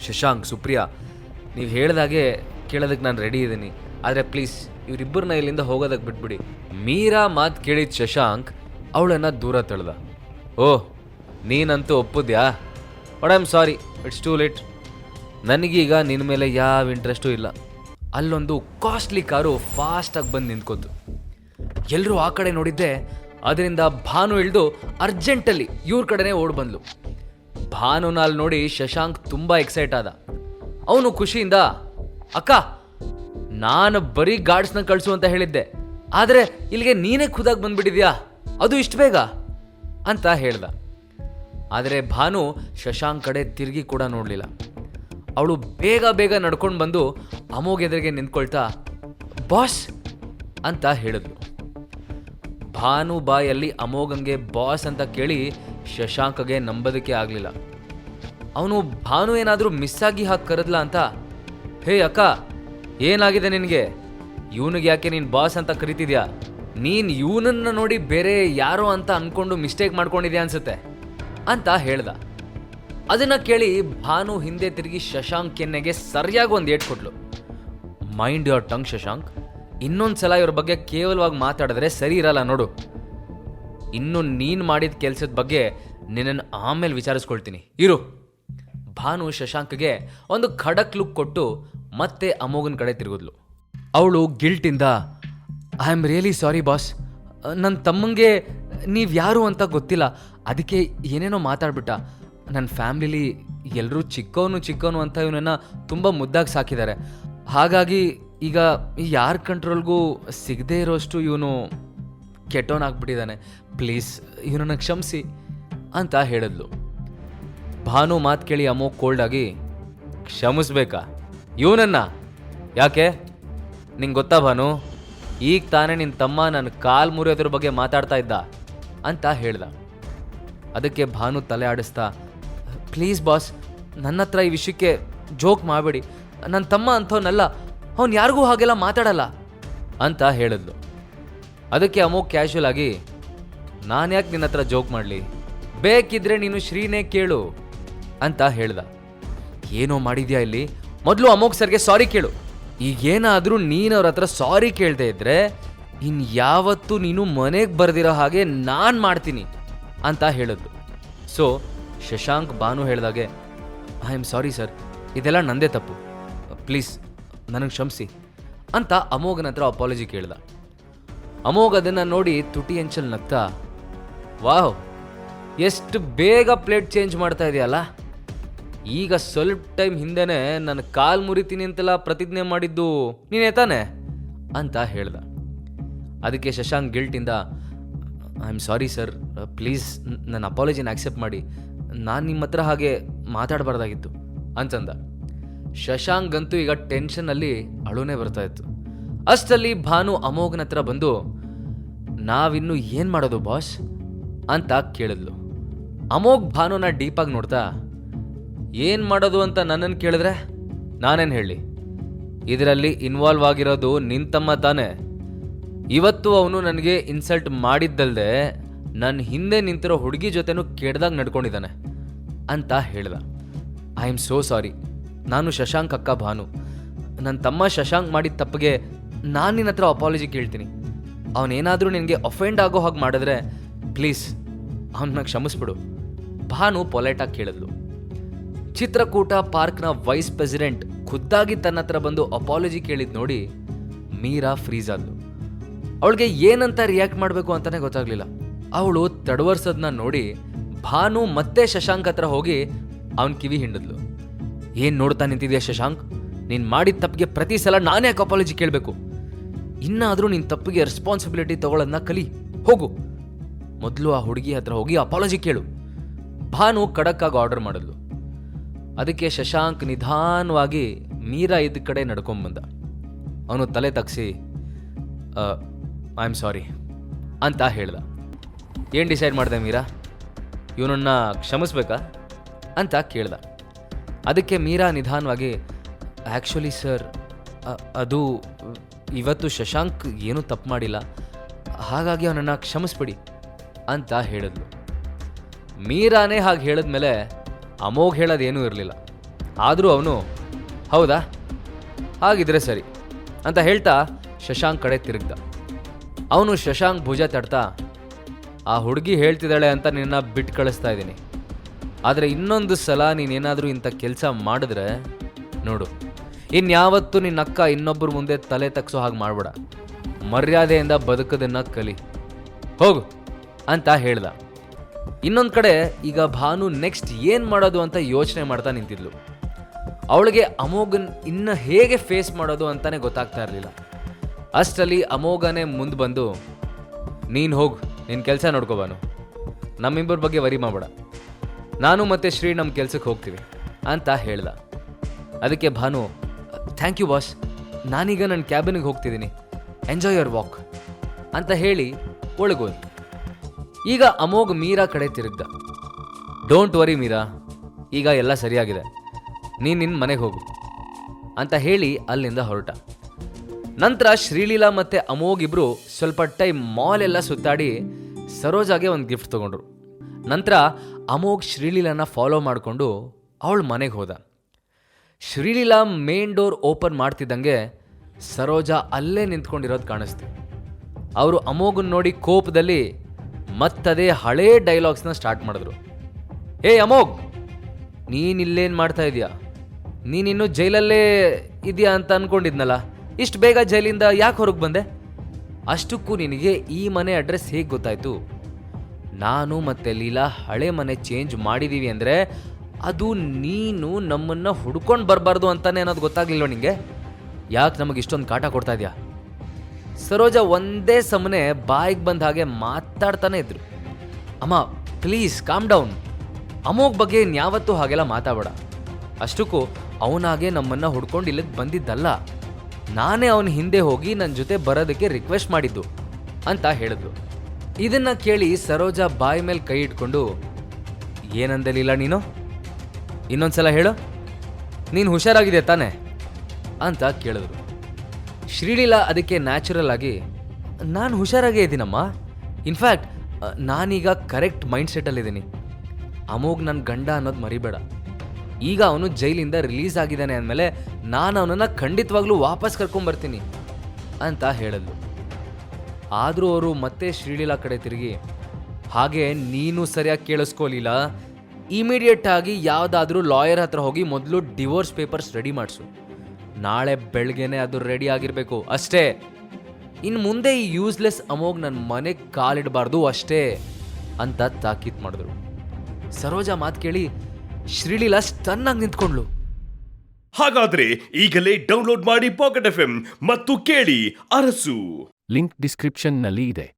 ಶಶಾಂಕ್, ಸುಪ್ರಿಯಾ, ನೀವು ಹೇಳ್ದಾಗೆ ಕೇಳೋದಕ್ಕೆ ನಾನು ರೆಡಿ ಇದ್ದೀನಿ ಆದರೆ ಪ್ಲೀಸ್ ಇವರಿಬ್ಬರನ್ನ ಇಲ್ಲಿಂದ ಹೋಗೋದಕ್ಕೆ ಬಿಟ್ಬಿಡಿ. ಮೀರಾ ಮಾತು ಕೇಳಿದ ಶಶಾಂಕ್ ಅವಳನ್ನು ದೂರ ತಳ್ದ. ಓಹ್ ನೀನಂತೂ ಒಪ್ಪುದ್ಯಾ? But I am sorry it's too late ನನಗೀಗ ನಿನ್ನ ಮೇಲೆ ಯಾವ ಇಂಟ್ರೆಸ್ಟೂ ಇಲ್ಲ. ಅಲ್ಲೊಂದು ಕಾಸ್ಟ್ಲಿ ಕಾರು ಫಾಸ್ಟಾಗಿ ಬಂದು ನಿಂತ್ಕೊತು. ಎಲ್ಲರೂ ಆ ಕಡೆ ನೋಡಿದ್ದೆ, ಅದರಿಂದ ಭಾನು ಇಳಿದು ಅರ್ಜೆಂಟಲ್ಲಿ ಇವ್ರ ಕಡೆನೇ ಓಡ್ ಬಂದ್ಲು. ಭಾನುನ ಅಲ್ಲಿ ನೋಡಿ ಶಶಾಂಕ್ ತುಂಬ ಎಕ್ಸೈಟ್ ಆದ. ಅವನು ಖುಷಿಯಿಂದ, ಅಕ್ಕ, ನಾನು ಬರೀ ಗಾರ್ಡ್ಸ್ನ ಕಳಿಸು ಅಂತ ಹೇಳಿದ್ದೆ. ಆದರೆ ಇಲ್ಲಿಗೆ ನೀನೇ ಖುದಾಗಿ ಬಂದ್ಬಿಟ್ಟಿದ್ಯಾ? ಅದು ಇಷ್ಟು ಬೇಗ? ಅಂತ ಹೇಳ್ದ. ಆದರೆ ಭಾನು ಶಶಾಂಕ್ ಕಡೆ ತಿರುಗಿ ಕೂಡ ನೋಡಲಿಲ್ಲ. ಅವಳು ಬೇಗ ಬೇಗ ನಡ್ಕೊಂಡು ಬಂದು ಅಮೋಘ್ ಎದುರಿಗೆ ನಿಂತ್ಕೊಳ್ತಾ, ಬಾಸ್! ಅಂತ ಹೇಳಿದ್ಲು. ಭಾನು ಬಾಯಲ್ಲಿ ಅಮೋಘಂಗೆ ಬಾಸ್ ಅಂತ ಕೇಳಿ ಶಶಾಂಕ್ಗೆ ನಂಬೋದಕ್ಕೆ ಆಗಲಿಲ್ಲ. ಅವನು ಭಾನು ಏನಾದರೂ ಮಿಸ್ ಆಗಿ ಹಾಕಿ ಕರೆದ್ಲಾ ಅಂತ? ಹೇ ಅಕ್ಕ, ಏನಾಗಿದೆ ನಿನಗೆ? ಇವನಿಗೆ ಯಾಕೆ ನೀನು ಬಾಸ್ ಅಂತ ಕರಿತಿದ್ಯಾ? ನೀನು ಇವನನ್ನು ನೋಡಿ ಬೇರೆ ಯಾರೋ ಅಂತ ಅಂದ್ಕೊಂಡು ಮಿಸ್ಟೇಕ್ ಮಾಡ್ಕೊಂಡಿದ್ಯಾ ಅನ್ಸುತ್ತೆ? ಅಂತ ಹೇಳ್ದ. ಅದನ್ನು ಕೇಳಿ ಭಾನು ಹಿಂದೆ ತಿರುಗಿ ಶಶಾಂಕ್ ಕೆನ್ನೆಗೆ ಸರಿಯಾಗಿ ಒಂದು ಏಟ್ ಕೊಟ್ಲು. Mind your tongue Shashank. ಇನ್ನೊಂದು ಸಲ ಇವ್ರ ಬಗ್ಗೆ ಕೇವಲವಾಗಿ ಮಾತಾಡಿದ್ರೆ ಸರಿ ಇರಲ್ಲ ನೋಡು. ಇನ್ನು ನೀನು ಮಾಡಿದ ಕೆಲಸದ ಬಗ್ಗೆ ನಿನ್ನನ್ನು ಆಮೇಲೆ ವಿಚಾರಿಸ್ಕೊಳ್ತೀನಿ. ಇರು. ಭಾನು ಶಶಾಂಕ್ಗೆ ಒಂದು ಖಡಕ್ ಲುಕ್ ಕೊಟ್ಟು ಮತ್ತೆ ಅಮೋಗನ್ ಕಡೆ ತಿರುಗಿದ್ಲು. ಅವಳು ಗಿಲ್ಟಿಂದ I am really sorry boss ನನ್ನ ತಮ್ಮಂಗೆ ನೀವು ಯಾರು ಅಂತ ಗೊತ್ತಿಲ್ಲ. ಅದಕ್ಕೆ ಏನೇನೋ ಮಾತಾಡ್ಬಿಟ್ಟ. ನನ್ನ ಫ್ಯಾಮಿಲಿಲಿ ಎಲ್ಲರೂ ಚಿಕ್ಕವನು ಚಿಕ್ಕವನು ಅಂತ ಇವನನ್ನು ತುಂಬ ಮುದ್ದಾಗಿ ಸಾಕಿದ್ದಾರೆ. ಹಾಗಾಗಿ ಈಗ ಯಾರ ಕಂಟ್ರೋಲ್ಗೂ ಸಿಗದೇ ಇರೋಷ್ಟು ಇವನು ಕೆಟ್ಟವನಾಗ್ಬಿಟ್ಟಿದ್ದಾನೆ. ಪ್ಲೀಸ್ ಇವನನ್ನು ಕ್ಷಮಿಸಿ, ಅಂತ ಹೇಳಿದ್ಲು. ಭಾನು ಮಾತು ಕೇಳಿ ಅಮೋ ಕೋಲ್ಡ್ ಆಗಿ, ಕ್ಷಮಿಸ್ಬೇಕಾ? ಇವನನ್ನ? ಯಾಕೆ? ನಿಂಗೆ ಗೊತ್ತಾ ಭಾನು? ಈಗ ತಾನೇ ನಿನ್ನ ತಮ್ಮ ನನ್ನ ಕಾಲು ಮುರಿಯೋದ್ರ ಬಗ್ಗೆ ಮಾತಾಡ್ತಾ ಇದ್ದ, ಅಂತ ಹೇಳ್ದ. ಅದಕ್ಕೆ ಭಾನು ತಲೆ ಆಡಿಸ್ತಾ, ಪ್ಲೀಸ್ ಬಾಸ್, ನನ್ನ ಹತ್ರ ಈ ವಿಷಯಕ್ಕೆ ಜೋಕ್ ಮಾಡಬೇಡಿ. ನನ್ನ ತಮ್ಮ ಅಂಥವ್ನಲ್ಲ, ಅವ್ನು ಯಾರಿಗೂ ಹಾಗೆಲ್ಲ ಮಾತಾಡಲ್ಲ, ಅಂತ ಹೇಳಿದ್ಲು. ಅದಕ್ಕೆ ಅಮೋ ಕ್ಯಾಶುವಲ್ ಆಗಿ ನಾನು ಯಾಕೆ ನಿನ್ನ ಹತ್ರ ಜೋಕ್ ಮಾಡಲಿ? ಬೇಕಿದ್ರೆ ನೀನು ಶ್ರೀನೇ ಕೇಳು. ಅಂತ ಹೇಳ್ದ. ಏನೋ ಮಾಡಿದ್ಯಾ ಇಲ್ಲಿ? ಮೊದಲು ಅಮೋಕ್ ಸರ್ಗೆ ಸಾರಿ ಕೇಳು. ಈಗೇನಾದರೂ ನೀನು ಅವ್ರ ಹತ್ರ ಸಾರಿ ಕೇಳದೆ ಇದ್ರೆ ಇನ್ ಯಾವತ್ತೂ ನೀನು ಮನೆಗೆ ಬರೆದಿರೋ ಹಾಗೆ ನಾನು ಮಾಡ್ತೀನಿ ಅಂತ ಹೇಳಿದ್ರು. ಸೊ ಶಶಾಂಕ್ ಬಾನು ಹೇಳ್ದಾಗೆ, ಐ ಆಮ್ ಸಾರಿ ಸರ್. ಇದೆಲ್ಲ ನಂದೇ ತಪ್ಪು. ಪ್ಲೀಸ್, ನನಗೆ ಕ್ಷಮಿಸಿ ಅಂತ ಅಮೋಘನ ಹತ್ರ ಅಪಾಲಜಿ ಕೇಳ್ದ. ಅಮೋಘ್ ಅದನ್ನು ನೋಡಿ ತುಟಿ ಎಂಚಲ್ ನಗ್ತಾ, ವಾಹ್, ಎಷ್ಟು ಬೇಗ ಪ್ಲೇಟ್ ಚೇಂಜ್ ಮಾಡ್ತಾ ಇದೆಯಲ್ಲ? ಈಗ ಸ್ವಲ್ಪ ಟೈಮ್ ಹಿಂದೆನೆ ನನ್ನ ಕಾಲ್ ಮುರಿತೀನಿ ಅಂತೆಲ್ಲ ಪ್ರತಿಜ್ಞೆ ಮಾಡಿದ್ದು ನೀನೇ ತಾನೆ? ಅಂತ ಹೇಳ್ದ. ಅದಕ್ಕೆ Shashank ಗಿಲ್ಟಿಂದ I am sorry sir please ನನ್ನ ಅಪಾಲಜಿನ ಆಕ್ಸೆಪ್ಟ್ ಮಾಡಿ. ನಾನು ನಿಮ್ಮ ಹತ್ರ ಹಾಗೆ ಮಾತಾಡಬಾರ್ದಾಗಿತ್ತು. ಅಂತಂದ. ಶಶಾಂಕ್ ಅಂತೂ ಈಗ ಟೆನ್ಷನಲ್ಲಿ ಅಳುನೇ ಬರ್ತಾ ಇತ್ತು. ಅಷ್ಟಲ್ಲಿ ಭಾನು ಅಮೋಘನ ಹತ್ರ ಬಂದು, ನಾವಿನ್ನು ಏನು ಮಾಡೋದು ಬಾಸ್ ಅಂತ ಕೇಳಿದ್ಲು. ಅಮೋಘ್ ಭಾನುನ ಡೀಪಾಗಿ ನೋಡ್ತಾ ಏನು ಮಾಡೋದು ಅಂತ ನನ್ನನ್ನು ಕೇಳಿದ್ರೆ ನಾನೇನು ಹೇಳಿ? ಇದರಲ್ಲಿ ಇನ್ವಾಲ್ವ್ ಆಗಿರೋದು ನಿನ್ ತಮ್ಮ ತಾನೇ. ಇವತ್ತು ಅವನು ನನಗೆ ಇನ್ಸಲ್ಟ್ ಮಾಡಿದ್ದಲ್ಲದೆ ನನ್ನ ಹಿಂದೆ ನಿಂತಿರೋ ಹುಡುಗಿ ಜೊತೆನೂ ಕೆಡ್ದಾಗ ನಡ್ಕೊಂಡಿದ್ದಾನೆ ಅಂತ ಹೇಳ್ದ. ಐ ಆಮ್ ಸೋ ಸಾರಿ ನಾನು ಶಶಾಂಕ್ ಅಕ್ಕ ಭಾನು. ನನ್ನ ತಮ್ಮ ಶಶಾಂಕ್ ಮಾಡಿದ ತಪ್ಪಿಗೆ ನಾನು ನಿನ್ನ ಹತ್ರ ಅಪಾಲಜಿ ಕೇಳ್ತೀನಿ. ಅವನೇನಾದರೂ ನಿನಗೆ ಅಫೆಂಡ್ ಆಗೋ ಹಾಗೆ ಮಾಡಿದ್ರೆ ಪ್ಲೀಸ್ ಅವನ್ನ ಕ್ಷಮಿಸ್ಬಿಡು. ಭಾನು ಪೊಲೈಟಾಗಿ ಕೇಳಿದ್ಲು. ಚಿತ್ರಕೂಟ ಪಾರ್ಕ್ನ ವೈಸ್ ಪ್ರೆಸಿಡೆಂಟ್ ಖುದ್ದಾಗಿ ತನ್ನ ಹತ್ರ ಬಂದು ಅಪಾಲಜಿ ಕೇಳಿದ್ ನೋಡಿ ಮೀರಾ ಫ್ರೀಸ್ ಆದ್ಲು. ಅವಳಿಗೆ ಏನಂತ ರಿಯಾಕ್ಟ್ ಮಾಡಬೇಕು ಅಂತಾನೆ ಗೊತ್ತಾಗ್ಲಿಲ್ಲ. ಅವಳು ತಡವರ್ಸೋದನ್ನ ನೋಡಿ ಭಾನು ಮತ್ತೆ ಶಶಾಂಕ್ ಹತ್ರ ಹೋಗಿ ಅವನ್ ಕಿವಿ ಹಿಂಡಿದ್ಲು. ಏನ್ ನೋಡ್ತಾ ನಿಂತಿದ್ಯಾ ಶಶಾಂಕ್? ನೀನ್ ಮಾಡಿದ ತಪ್ಪಿಗೆ ಪ್ರತಿ ಸಲ ನಾನೇ ಅಪಾಲಜಿ ಕೇಳಬೇಕು? ಇನ್ನಾದರೂ ನಿನ್ ತಪ್ಪಿಗೆ ರೆಸ್ಪಾನ್ಸಿಬಿಲಿಟಿ ತಗೊಳ್ಳೋದನ್ನ ಕಲಿ. ಹೋಗು. ಮೊದಲು ಆ ಹುಡುಗಿ ಹತ್ರ ಹೋಗಿ ಅಪಾಲಜಿ ಕೇಳು. ಭಾನು ಖಡಕ್ಕಾಗಿ ಆರ್ಡರ್ ಮಾಡಿದ್ಲು. ಅದಕ್ಕೆ ಶಶಾಂಕ್ ನಿಧಾನವಾಗಿ ಮೀರಾ ಇದ್ದ ಕಡೆ ನಡ್ಕೊಂಬಂದ ಅವನು ತಲೆ ತಗ್ಸಿ ಐ ಆಮ್ ಸಾರಿ ಅಂತ ಹೇಳ್ದ. ಏನು ಡಿಸೈಡ್ ಮಾಡಿದೆ ಮೀರಾ? ಇವನನ್ನ ಕ್ಷಮಿಸ್ಬೇಕಾ? ಅಂತ ಕೇಳ್ದ. ಅದಕ್ಕೆ ಮೀರಾ ನಿಧಾನವಾಗಿ ಆ್ಯಕ್ಚುಲಿ ಸರ್ ಅದು ಇವತ್ತು ಶಶಾಂಕ್ ಏನೂ ತಪ್ಪು ಮಾಡಿಲ್ಲ. ಹಾಗಾಗಿ ಅವನನ್ನು ಕ್ಷಮಿಸ್ಬಿಡಿ ಅಂತ ಹೇಳಿದ್ಲು. ಮೀರಾನೇ ಹಾಗೆ ಹೇಳಿದ್ಮೇಲೆ ಅಮೋಘ್ ಹೇಳೋದೇನೂ ಇರಲಿಲ್ಲ. ಆದರೂ ಅವನು, ಹೌದಾ? ಹಾಗಿದ್ರೆ ಸರಿ, ಅಂತ ಹೇಳ್ತಾ ಶಶಾಂಕ್ ಕಡೆ ತಿರುಗ್ದ. ಅವನು ಶಶಾಂಕ್ ಭುಜ ತಡ್ತಾ, ಆ ಹುಡುಗಿ ಹೇಳ್ತಿದ್ದಾಳೆ ಅಂತ ನಿನ್ನ ಬಿಟ್ಟು ಕಳಿಸ್ತಾ ಇದ್ದೀನಿ. ಆದರೆ ಇನ್ನೊಂದು ಸಲ ನೀನೇನಾದರೂ ಇಂಥ ಕೆಲಸ ಮಾಡಿದ್ರೆ, ನೋಡು, ಇನ್ಯಾವತ್ತೂ ನಿನ್ನ ಅಕ್ಕ ಇನ್ನೊಬ್ಬರು ಮುಂದೆ ತಲೆ ತಗ್ಸೋ ಹಾಗೆ ಮಾಡಬೇಡ. ಮರ್ಯಾದೆಯಿಂದ ಬದುಕದನ್ನು ಕಲಿ. ಹೋಗು, ಅಂತ ಹೇಳ್ದ. ಇನ್ನೊಂದು ಕಡೆ ಈಗ ಭಾನು ನೆಕ್ಸ್ಟ್ ಏನು ಮಾಡೋದು ಅಂತ ಯೋಚನೆ ಮಾಡ್ತಾ ನಿಂತಿದ್ಲು. ಅವಳಿಗೆ ಅಮೋಘನ್ ಇನ್ನು ಹೇಗೆ ಫೇಸ್ ಮಾಡೋದು ಅಂತಾನೆ ಗೊತ್ತಾಗ್ತಾ ಇರಲಿಲ್ಲ. ಅಷ್ಟರಲ್ಲಿ ಅಮೋಘನೇ ಮುಂದೆ ಬಂದು, ನೀನು ಹೋಗು ನಿನ್ನ ಕೆಲಸ ನೋಡ್ಕೋಬಾನು ನಮ್ಮಿಬ್ಬರ ಬಗ್ಗೆ ವರಿ ಮಾಡಬೇಡ. ನಾನು ಮತ್ತು ಶ್ರೀ ನಮ್ಮ ಕೆಲ್ಸಕ್ಕೆ ಹೋಗ್ತೀವಿ, ಅಂತ ಹೇಳ್ದ. ಅದಕ್ಕೆ ಭಾನು ಥ್ಯಾಂಕ್ ಯು ಬಾಸ್ ನಾನೀಗ ನನ್ನ ಕ್ಯಾಬಿನ್ಗೆ ಹೋಗ್ತಿದ್ದೀನಿ ಎಂಜಾಯ್ ಯುವರ್ ವಾಕ್ ಅಂತ ಹೇಳಿ ಒಳಗೋದು ಈಗ ಅಮೋಘ್ ಮೀರಾ ಕಡೆ ತಿರುಗ್ದ. ಡೋಂಟ್ ವರಿ ಮೀರಾ, ಈಗ ಎಲ್ಲ ಸರಿಯಾಗಿದೆ. ನೀನು ನಿನ್ನ ಮನೆಗೆ ಹೋಗು ಅಂತ ಹೇಳಿ ಅಲ್ಲಿಂದ ಹೊರಟ. ನಂತರ ಶ್ರೀಲೀಲಾ ಮತ್ತು ಅಮೋಘ್ ಇಬ್ರು ಸ್ವಲ್ಪ ಟೈಮ್ ಮಾಲ್ ಎಲ್ಲ ಸುತ್ತಾಡಿ ಸರೋಜಾಗೆ ಒಂದು ಗಿಫ್ಟ್ ತಗೊಂಡ್ರು. ನಂತರ ಅಮೋಘ್ ಶ್ರೀಲೀಲಾನ ಫಾಲೋ ಮಾಡಿಕೊಂಡು ಅವಳ ಮನೆಗೆ ಹೋದ. ಶ್ರೀಲೀಲಾ ಮೇನ್ ಡೋರ್ ಓಪನ್ ಮಾಡ್ತಿದ್ದಂಗೆ ಸರೋಜಾ ಅಲ್ಲೇ ನಿಂತ್ಕೊಂಡಿರೋದು ಕಾಣಿಸ್ತು. ಅವರು ಅಮೋಘನ್ ನೋಡಿ ಕೋಪದಲ್ಲಿ ಮತ್ತದೇ ಹಳೇ ಡೈಲಾಗ್ಸ್ನ ಸ್ಟಾರ್ಟ್ ಮಾಡಿದ್ರು. ಹೇ ಅಮೋಗ್ ನೀನಿಲ್ಲೇನು ಮಾಡ್ತಾ ಇದೀಯಾ? ನೀನಿನ್ನು ಜೈಲಲ್ಲೇ ಇದೆಯಾ ಅಂತ ಅಂದ್ಕೊಂಡಿದ್ನಲ್ಲ ಇಷ್ಟು ಬೇಗ ಜೈಲಿಂದ ಯಾಕೆ ಹೊರಗೆ ಬಂದೆ? ಅಷ್ಟಕ್ಕೂ ನಿನಗೆ ಈ ಮನೆ ಅಡ್ರೆಸ್ ಹೇಗೆ ಗೊತ್ತಾಯಿತು? ನಾನು ಮತ್ತೆ ಲೀಲಾ ಹಳೆ ಮನೆ ಚೇಂಜ್ ಮಾಡಿದ್ದೀವಿ ಅಂದರೆ ಅದು ನೀನು ನಮ್ಮನ್ನು ಹುಡ್ಕೊಂಡು ಬರಬಾರ್ದು ಅಂತಾನೆ ಅನ್ನೋದು ಗೊತ್ತಾಗಲಿಲ್ಲ ನಿಂಗೆ? ಯಾಕೆ ನಮಗೆ ಇಷ್ಟೊಂದು ಕಾಟ ಕೊಡ್ತಾ ಇದೆಯಾ? ಸರೋಜ ಒಂದೇ ಸಮನೆ ಬಾಯಿಗೆ ಬಂದ ಹಾಗೆ ಮಾತಾಡ್ತಾನೆ ಇದ್ರು. ಅಮ್ಮ ಪ್ಲೀಸ್ ಕಾಮ್ ಡೌನ್ ಅಮೋಗ್ ಬಗ್ಗೆ ಇನ್ಯಾವತ್ತೂ ಹಾಗೆಲ್ಲ ಮಾತಾಡಬೇಡ. ಅಷ್ಟಕ್ಕೂ ಅವನಾಗೆ ನಮ್ಮನ್ನ ಹುಡ್ಕೊಂಡು ಇಲ್ಲಿಗೆ ಬಂದಿದ್ದಲ್ಲ. ನಾನೇ ಅವನ ಹಿಂದೆ ಹೋಗಿ ನನ್ನ ಜೊತೆ ಬರೋದಕ್ಕೆ ರಿಕ್ವೆಸ್ಟ್ ಮಾಡಿದ್ದು, ಅಂತ ಹೇಳಿದ್ರು. ಇದನ್ನ ಕೇಳಿ ಸರೋಜ ಬಾಯಿ ಮೇಲೆ ಕೈ ಇಟ್ಕೊಂಡು ಏನಂದಲಿಲ್ಲ ನೀನು? ಇನ್ನೊಂದ್ಸಲ ಹೇಳು. ನೀನು ಹುಷಾರಾಗಿದೆ ತಾನೆ? ಅಂತ ಕೇಳಿದ್ರು. ಶ್ರೀಲೀಲಾ ಅದಕ್ಕೆ ನ್ಯಾಚುರಲ್ ಆಗಿ, ನಾನು ಹುಷಾರಾಗೇ ಇದ್ದೀನಮ್ಮ ಇನ್ಫ್ಯಾಕ್ಟ್ ನಾನೀಗ ಕರೆಕ್ಟ್ ಮೈಂಡ್ ಸೆಟ್ಟಲ್ಲಿದ್ದೀನಿ ಅಮೋಗ್ ನನ್ನ ಗಂಡ ಅನ್ನೋದು ಮರಿಬೇಡ. ಈಗ ಅವನು ಜೈಲಿಂದ ರಿಲೀಸ್ ಆಗಿದ್ದಾನೆ ಅಂದಮೇಲೆ ನಾನು ಅವನನ್ನು ಖಂಡಿತವಾಗ್ಲೂ ವಾಪಸ್ ಕರ್ಕೊಂಬರ್ತೀನಿ, ಅಂತ ಹೇಳಿದ್ಲು. ಆದರೂ ಅವರು ಮತ್ತೆ ಶ್ರೀಲೀಲಾ ಕಡೆ ತಿರುಗಿ, ಹಾಗೆ ನೀನು ಸರಿಯಾಗಿ ಕೇಳಿಸ್ಕೊಲಿಲ್ಲ ಇಮಿಡಿಯೇಟ್ ಆಗಿ ಯಾವುದಾದ್ರೂ ಲಾಯರ್ ಹತ್ರ ಹೋಗಿ ಮೊದಲು ಡಿವೋರ್ಸ್ ಪೇಪರ್ಸ್ ರೆಡಿ ಮಾಡಿಸು. ನಾಳೆ ಬೆಳಗ್ಗೆನೆ ಅದು ರೆಡಿ ಆಗಿರಬೇಕು ಅಷ್ಟೇ. ಇನ್ನು ಮುಂದೆ ಈ ಯೂಸ್ಲೆಸ್ ಅಮೋಗ್ ನನ್ನ ಮನೆಗೆ ಕಾಲಿಡಬಾರ್ದು ಅಷ್ಟೇ ಅಂತ ತಾಕೀತ್ ಮಾಡಿದ್ರು. ಸರೋಜಾ ಮಾತು ಕೇಳಿ ಶ್ರೀಲೀಲಾ ಸ್ಟನ್ನಾಗಿ ನಿಂತ್ಕೊಂಡ್ಳು. ಹಾಗಾದ್ರೆ ಈಗಲೇ ಡೌನ್ಲೋಡ್ ಮಾಡಿ ಪಾಕೆಟ್ ಎಫ್ ಮತ್ತು ಕೇಳಿ ಅರಸು. ಲಿಂಕ್ ಡಿಸ್ಕ್ರಿಪ್ಷನ್ನಲ್ಲಿ ಇದೆ.